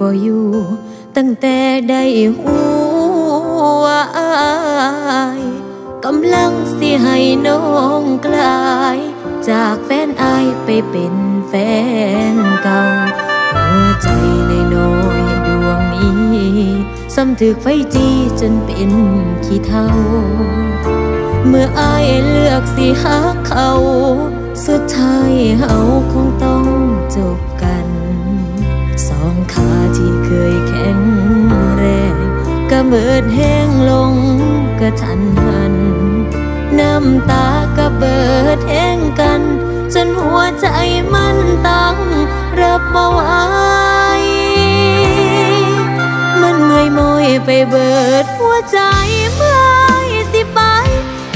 บ่อยู่ ตั้งแต่ได้หูว่าอายกำลังสิให้น้องกลาย จากแฟนอายไปเป็นแฟนเก่า หัวใจใน้อยดวงนี้ซ้ำถึกไฟจีจนเป็นขี้เท่า เมื่ออายเลือกสิหักเขา มิดแห้งลงกระทันหัน น้ำตาก็เบิดแห้งกัน จนหัวใจมันตั้งรับมาไหวมันเมื่อยมอยไปเบิดหัวใจเมื่อยสิไป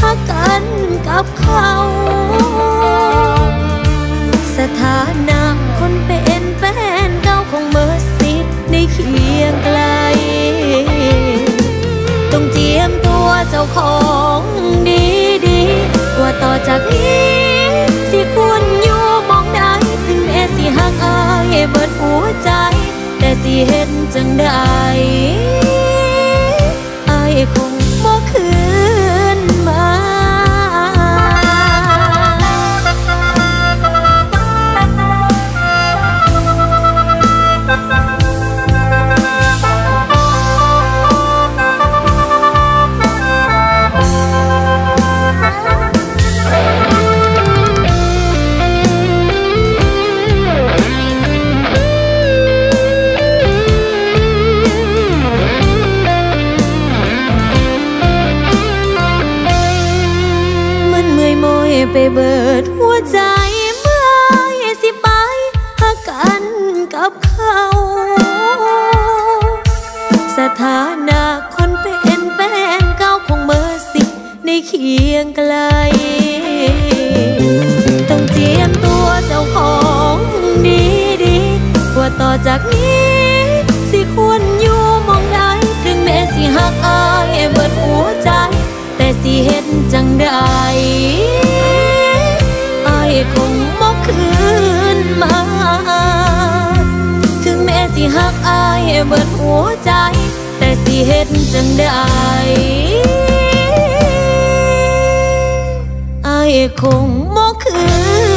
หักกันกับเขา สถานะคนเป็นแฟนเก่าของเมื่อสิทธิ์ในเจ้าของดีดีกว่าต่อจากนี้ สิควรอยู่มองได้ถึงแม้สิหักอายเบิดหัวใจ แต่สิเห็นจังใดอายคง ไปเบิดหัวใจเมื่อยสิไปหากันกับเขา สถานะคนเป็นแฟนเก่าของเมื่อสิในเคียงไกล ต้องเจียมตัวเจ้าของดีดีว่าต่อจากนี้ สิควรอยู่มองได้ถึงแม้สิหักอายเบิดหัวใจ แต่สิเห็นจังใด คงบ่คืนมา ถึงแม้สิหักอายเบิดหัวใจ แต่สิเห็นจังไดอายคงบ่คืน